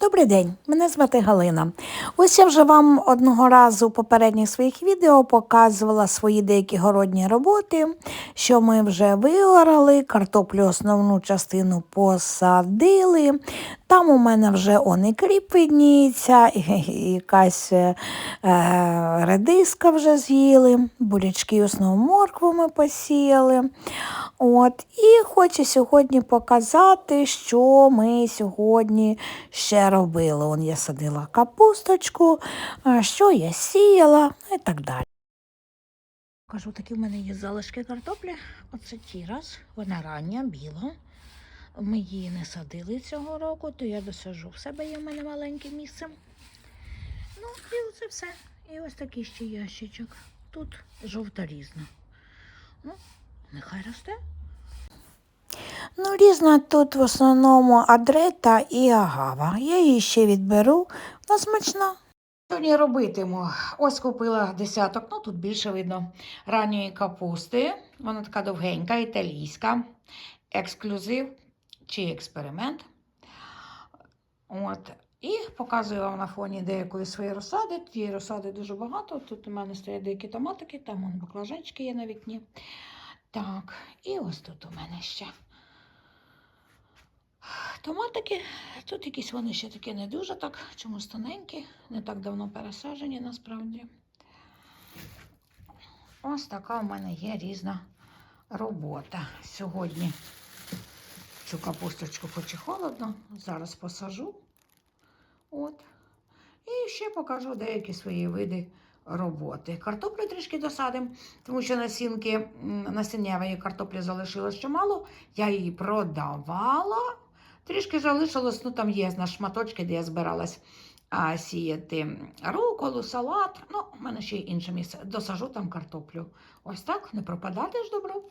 Добрий день, мене звати Галина. Ось я вже вам одного разу у попередніх своїх відео показувала свої деякі городні роботи, що ми вже виорали, картоплю основну частину посадили. Там у мене вже он і кріп видніється, і, і якась е, е, редиска вже з'їли, бурячки основну моркву ми посіяли. От, і хочу сьогодні показати, що ми сьогодні ще робили. Он я садила капусточку, що я сіяла і так далі. Кажу, такі в мене є залишки картоплі. Оце ті раз, вона рання, біла. Ми її не садили цього року, то я досажу в себе є в мене маленьке місце. Ну, і оце все. І ось такий ще ящичок. Тут жовта різна. Ну, нехай росте. Ну, різна тут в основному адрета і агава. Я її ще відберу. Вона смачна. Сьогодні робитиму. Ось купила десяток, ну тут більше видно ранньої капусти. Вона така довгенька, італійська, ексклюзив чи експеримент. От. І показую вам на фоні деякої своєї розсади. Тієї розсади дуже багато. Тут у мене стоять деякі томатики, там вон баклажанчики є на вікні. Так, і ось тут у мене ще. Томатики, тут якісь вони ще такі не дуже так, чомусь тоненькі, не так давно пересаджені насправді. Ось така у мене є різна робота. Сьогодні цю капусточку хоч і холодно, зараз посажу. От. І ще покажу деякі свої види роботи. Картоплю трішки досадимо, тому що насінки, м, насіннєвої картоплі залишилось ще мало. Я її продавала. Трішки залишилось, ну там є на шматочки, де я збиралась а, сіяти руколу, салат. Ну, у мене ще й інше місце. Досажу там картоплю. Ось так, не пропадати ж добро.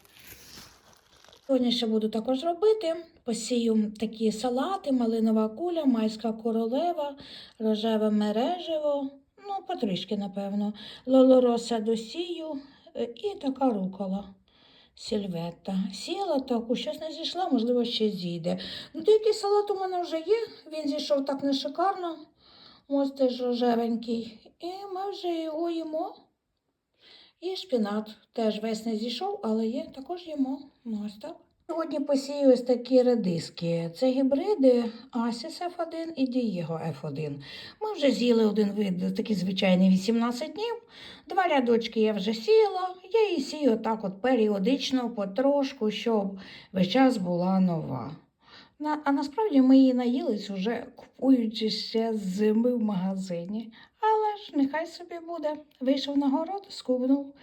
Сьогодні ще буду також робити. Посію такі салати, малинова куля, майська королева, рожеве мережево. Ну, потрішки, напевно. Лолороса досію е, і така рукола. Сільветта. Сіла таку, щось не зійшла, можливо, ще зійде. Ну, деякий салат у мене вже є, він зійшов так не шикарно. Ось теж рожевенький. І ми вже його їмо. І шпінат теж весь не зійшов, але є, також їмо. Ну, ось так. Сьогодні посію ось такі редиски. Це гібриди Асіс F1 і Дієго F1. Ми вже з'їли один вид, такий звичайний 18 днів. Два рядочки я вже сіяла. Я її сію так от періодично, потрошку, щоб весь час була нова. На, а насправді ми її наїлись уже купуючи ще з зими в магазині. Ж нехай собі буде. Вийшов на город, скубнув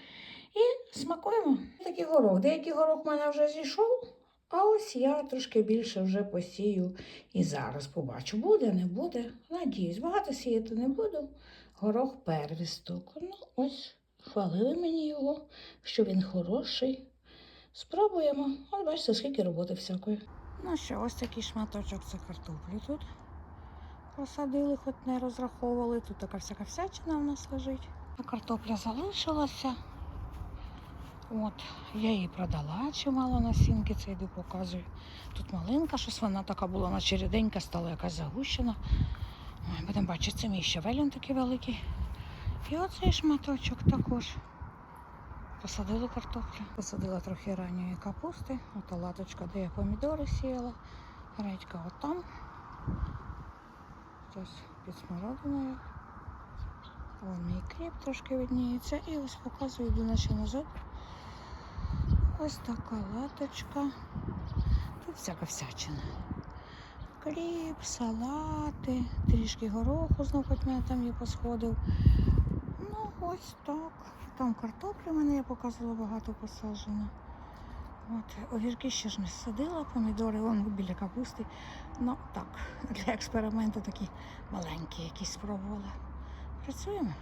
і смакуємо. Такий горох. Деякий горох в мене вже зійшов, а ось я трошки більше вже посію і зараз побачу, буде, не буде. Надіюсь, багато сіяти не буду. Горох первісток. Ну, ось, хвалили мені його, що він хороший. Спробуємо. От бачите, скільки роботи всякої. Ну що, ось такий шматочок це картоплі тут. Посадили, хоч не розраховували. Тут така всяка всячина в нас лежить. Картопля залишилася. От, я її продала чимало насінки, це йду показую. Тут малинка, щось вона така була, наче ріденька, стала якась загущена. Ой, Будемо бачити, це мій щавелін такий великий. І оцей шматочок також. Посадили картоплю. Посадила трохи ранньої капусти. Ото латочка, де я помідори сіяла. Редька отам. Ось під смородиною. Мій кріп трошки видніється. І ось показую, наче назад. Ось така латочка. Тут всяка всячина. Кріп, салати, трішки гороху знов хоч мене там є посходив. Ну, ось так. Там картоплі мене я показувала багато посаджено. От, огірки ще ж не садила, помідори вон біля капусти. Ну так, для експерименту такі маленькі, які спробувала. Працюємо.